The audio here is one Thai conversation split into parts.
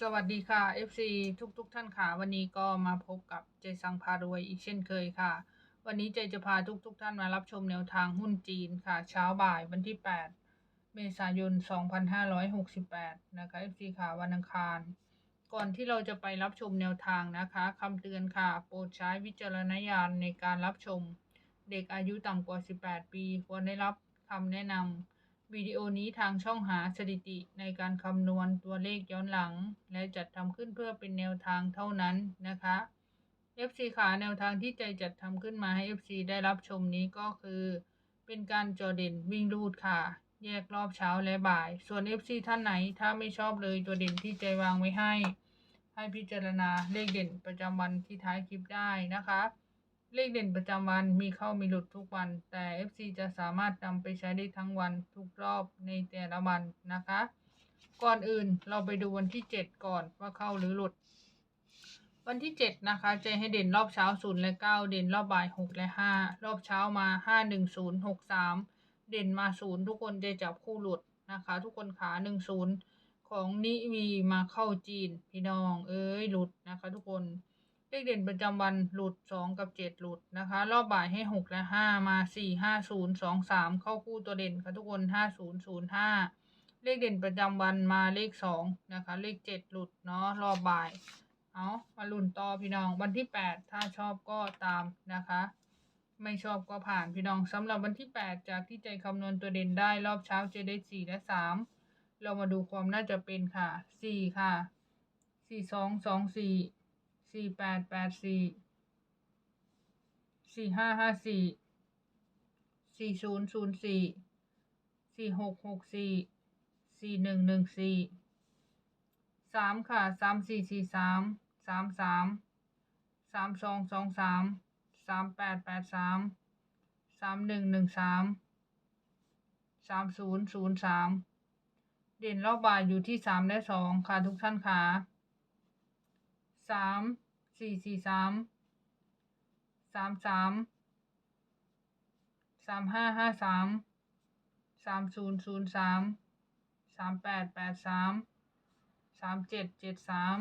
สวัสดีค่ะ FC ทุกๆท่านค่ะ วันนี้ก็มาพบกับเจสังพารวยอีกเช่นเคยค่ะ วันนี้เจจะพาทุกทุกๆท่านมารับชมแนวทางหุ้นจีนค่ะ เช้าบ่ายวันที่ 8 เมษายน 2568 นะคะ FC ค่ะ วันอังคาร ก่อนที่เราจะไปรับชมแนวทางนะคะคำเตือนค่ะ โปรดใช้วิจารณญาณในการรับชม เด็กอายุต่ำกว่า 18 ปี ควรได้รับคำแนะนำ วิดีโอนี้ทางช่องหาสถิติในการคำนวณตัวเลขย้อนหลัง และจัดทำขึ้นเพื่อเป็นแนวทางเท่านั้นนะคะ FC ขาแนวทางที่ใจจัดทำขึ้นมาให้ FC ได้รับชมนี้ก็คือ เป็นการจอเด่นวิ่งรูดค่ะ แยกรอบเช้าและบ่าย ส่วน FC ท่านไหนถ้าไม่ชอบเลยตัวเด่นที่ใจวางไว้ให้ ให้พิจารณาเลขเด่นประจำวันที่ท้ายคลิปได้นะคะ เลขเด่นประจำวันมีเข้ามีหลุดทุกวัน แต่ FC จะสามารถนำไปใช้ได้ทั้งวันทุกรอบในแต่ละวันนะคะ ก่อนอื่นเราไปดูวันที่ 7 ก่อนว่าเข้าหรือหลุด วันที่ 7 นะคะจะให้เด่นรอบเช้า 0 และ 9 เด่นรอบบ่าย 6 และ 5 รอบเช้ามา 5 1 0 6 3 เด่นมา 0 ทุกคนจะจับคู่หลุดนะคะ ทุกคนขา 1 0 ของนิวีมาเข้าจีนพี่น้อง เอ้ยหลุดนะคะทุกคน เลขเด่นประจำวันหลุดสองกับเจ็ดหลุดนะคะ รอบบ่ายให้หกและห้ามาสี่ห้าศูนย์สองสามเข้าคู่ตัวเด่นค่ะทุกคนห้าศูนย์ศูนย์ห้าเลขเด่นประจำวันมาเลขสองนะคะ เลขเจ็ดหลุดเนาะรอบบ่ายเอามาลุ้นต่อพี่น้องวันที่แปดถ้าชอบก็ตามนะคะ ไม่ชอบก็ผ่านพี่น้องสำหรับวันที่แปดจากที่ใจคำนวณตัวเด่นได้รอบเช้าจะได้สี่และสามเรามาดูความน่าจะเป็นค่ะสี่ค่ะสี่สองสองสี่ สี่แปดแปดสี่สี่ห้าห้าสี่สี่ศูนย์ศูนย์สี่สี่หกหกสี่สี่หนึ่งหนึ่งสี่สามค่ะสามสี่สี่สามสามสามสามสองสองสามสามแปดแปดสามสามหนึ่งหนึ่งสามสามศูนย์ศูนย์สามเด่นรอบบ่ายอยู่ที่สามและสองค่ะทุกท่านค่ะสาม สี่สี่สามสามสามสามห้าห้าสามสามศูนย์ศูนย์สามสามแปดแปดสามสามเจ็ดเจ็ดสาม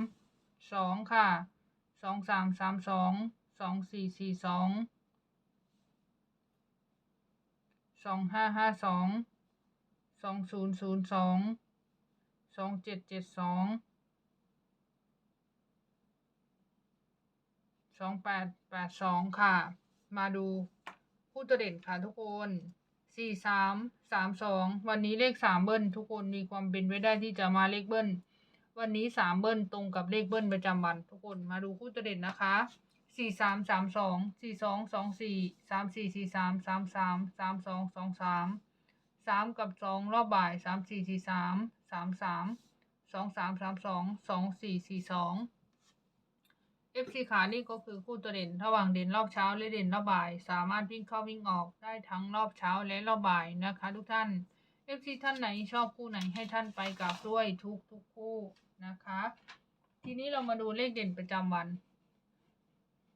สองค่ะสองสามสามสองสองสี่สี่สองสองห้าห้าสองสองศูนย์ศูนย์สองสองเจ็ดเจ็ดสอง องแปดแปดสองค่ะ มาดูคู่ตัวเด่นค่ะทุกคนสี่สามสามสองวันนี้เลขสามเบิ้ลทุกคนมีความเป็นไปได้ที่จะมาเลขเบิ้ลวันนี้สามเบิ้ลตรงกับเลขเบิ้ลประจำวันทุกคนมาดูคู่ตัวเด่นนะคะสี่สามสามสองสี่สองสองสี่สามสี่สี่สามสามสามสามสองสองสามสามกับสองรอบบ่ายสามสี่สี่สามสามสามสองสามสามสองสองสี่สี่สอง FC ขานี่ก็คือคู่ตัวเด่นระหว่างเด่นรอบเช้าและเด่นรอบบ่าย สามารถวิ่งเข้าวิ่งออกได้ทั้งรอบเช้าและรอบบ่ายนะคะ ทุกท่าน FC ท่านไหนชอบคู่ไหนให้ท่านไปกับด้วยทุกทุกคู่นะคะ ทีนี้เรามาดูเลขเด่นประจำวัน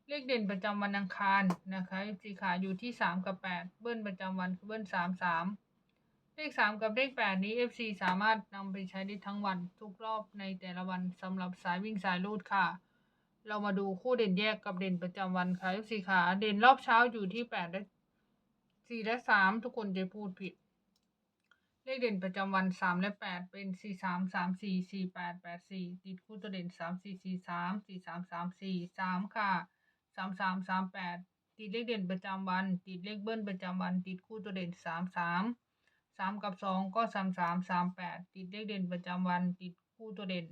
เลขเด่นประจำวันอังคารนะคะ FC ขาอยู่ที่สามกับแปดเบิ้ลประจำวันคือเบิ้ลสามสามเลขสามกับเลขแปดนี้ FC สามารถนำไปใช้ได้ทั้งวันทุกรอบในแต่ละวันสำหรับสายวิ่งสายรูดค่ะ เรามาดูคู่เด่นแยกกับเด่นประจำวันค่ะสี่ขาเด่นรอบเช้าอยู่ที่แปดและสี่และสามทุกคนจะพูดผิด เลขเด่นประจำวันสามและแปดเป็นสี่สามสามสี่สี่แปดแปดสี่ติดคู่ตัวเด่นสามสี่สี่สามสี่สามสามสี่สามค่ะสามสามสามแปดติดเลขเด่นประจำวัน ติดเลขเบิ้ลประจำวัน ติดคู่ตัวเด่นสามสามสามกับสองก็สามสามสามแปดติดเลขเด่นประจำวัน ติดคู่ตัวเด่น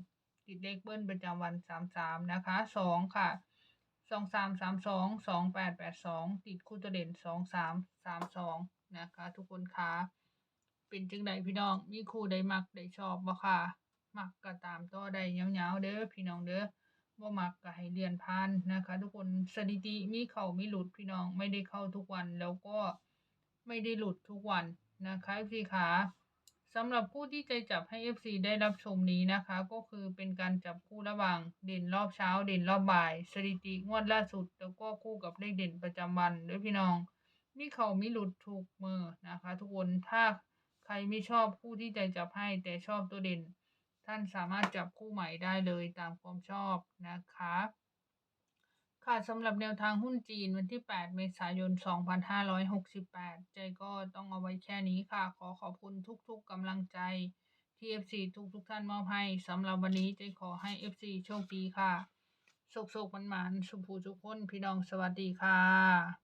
ติดเลขเบิ้ลประจำวันสามสามนะคะสองค่ะสองสามสามสองสองแปดแปดสองติดคู่ตัวเด่นสองสามสามสองนะคะ ทุกคนคะเป็นจังใดพี่น้องมีคู่ใดมักใดชอบบ่ค่ะ มักก็ตามต่อได้ยาๆเด้อพี่น้องเด้อบ่มักก็ให้เรียนผ่านนะคะ ทุกคนสถิติมีเข้ามีหลุดพี่น้องไม่ได้เข้าทุกวันแล้วก็ไม่ได้หลุดทุกวันนะคะพี่ขา สำหรับคู่ที่ใจจับให้ FC ได้รับชมนี้นะคะ ก็คือเป็นการจับคู่ระหว่างเด่นรอบเช้า เด่นรอบบ่าย สถิติงวดล่าสุด แล้วก็คู่กับเลขเด่นประจำวันด้วยพี่น้อง มีเขามีหลุดถูกมือนะคะ ทุกคนถ้าใครไม่ชอบคู่ที่ใจจับให้แต่ชอบตัวเด่น ท่านสามารถจับคู่ใหม่ได้เลยตามความชอบนะคะ ค่ะสำหรับแนวทางหุ้นจีนวันที่ 8 เมษายน 2568 ใจก็ต้องเอาไว้แค่นี้ค่ะ ขอขอบคุณทุกๆกำลังใจที่ FC ทุกๆท่านมอบให้สำหรับวันนี้ใจขอให้ FC โชคดีค่ะสุขๆมันๆสุขภูทุกคน พี่น้องสวัสดีค่ะ